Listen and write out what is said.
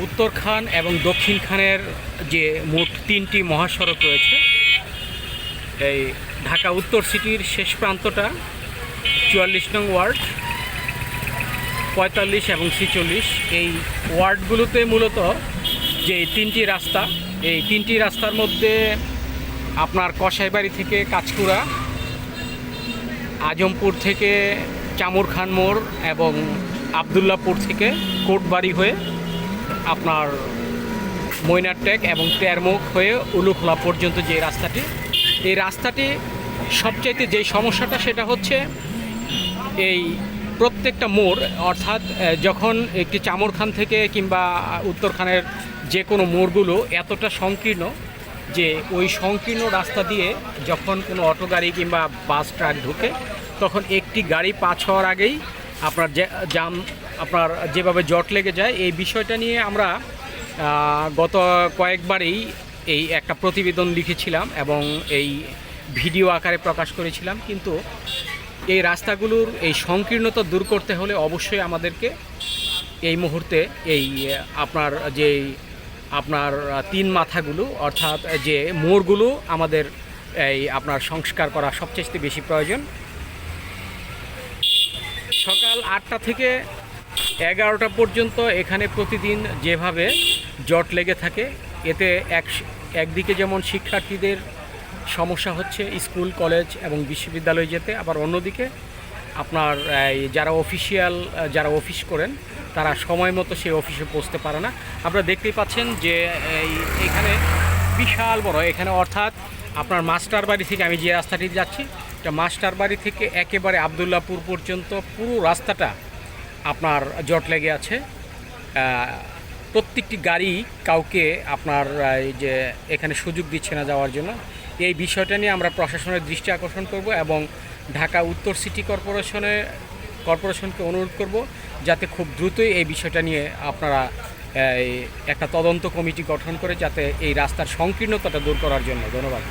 উত্তর খান এবং দক্ষিণ খানের যে মোট তিনটি মহাসড়ক রয়েছে, এই ঢাকা উত্তর সিটির শেষ প্রান্তটা চুয়াল্লিশ নং ওয়ার্ড, পঁয়তাল্লিশ এবং ছিচল্লিশ। এই ওয়ার্ডগুলোতে মূলত যে তিনটি রাস্তা, এই তিনটি রাস্তার মধ্যে আপনার কসাইবাড়ি থেকে কাঁচকুড়া, আজমপুর থেকে চামুর খান মোড় এবং আবদুল্লাপুর থেকে কোটবাড়ি হয়ে আপনার মৈনারটেক এবং তেরমুখ হয়ে উলুখোলা পর্যন্ত যে রাস্তাটি, এই রাস্তাটি সবচাইতে যেই সমস্যাটা সেটা হচ্ছে এই প্রত্যেকটা মোড়, অর্থাৎ যখন একটি চামরখান থেকে কিংবা উত্তরখানের যে কোনো মোড়গুলো এতটা সংকীর্ণ যে ওই সংকীর্ণ রাস্তা দিয়ে যখন কোনো অটো গাড়ি কিংবা বাস ট্রাক ঢুকে, তখন একটি গাড়ি পাঁচ হওয়ার আগেই আপনার জাম, আপনার যেভাবে জট লেগে যায়, এই বিষয়টা নিয়ে আমরা গত কয়েকবারেই এই একটা প্রতিবেদন লিখেছিলাম এবং এই ভিডিও আকারে প্রকাশ করেছিলাম। কিন্তু এই রাস্তাগুলোর এই সংকীর্ণতা দূর করতে হলে অবশ্যই আমাদেরকে এই মুহূর্তে এই, আপনার যে, আপনার তিন মাথাগুলো, অর্থাৎ যে মোড়গুলো আমাদের এই আপনার সংস্কার করা সবচেয়ে বেশি প্রয়োজন। সকাল আটটা থেকে এগারোটা পর্যন্ত এখানে প্রতিদিন যেভাবে জট লেগে থাকে, এতে এক একদিকে যেমন শিক্ষার্থীদের সমস্যা হচ্ছে স্কুল, কলেজ এবং বিশ্ববিদ্যালয় যেতে, আবার অন্যদিকে আপনার যারা অফিসিয়াল, যারা অফিস করেন, তারা সময় মতো সেই অফিসে পৌঁছতে পারে না। আপনারা দেখতেই পাচ্ছেন যে এখানে বিশাল বড়, এখানে অর্থাৎ আপনার মাস্টার বাড়ি থেকে আমি যে রাস্তাটি যাচ্ছি এটা মাস্টার বাড়ি থেকে একেবারে আবদুল্লাপুর পর্যন্ত পুরো রাস্তাটা আপনার জট লেগে আছে। প্রত্যেকটি গাড়ি কাউকে আপনার এই যে এখানে সুযোগ দিচ্ছে না যাওয়ার জন্য। এই বিষয়টা নিয়ে আমরা প্রশাসনের দৃষ্টি আকর্ষণ করব এবং ঢাকা উত্তর সিটি কর্পোরেশনে, কর্পোরেশনকে অনুরোধ করব যাতে খুব দ্রুতই এই বিষয়টা নিয়ে আপনারা একটা তদন্ত কমিটি গঠন করে যাতে এই রাস্তার সংকীর্ণতাটা দূর করার জন্য। ধন্যবাদ।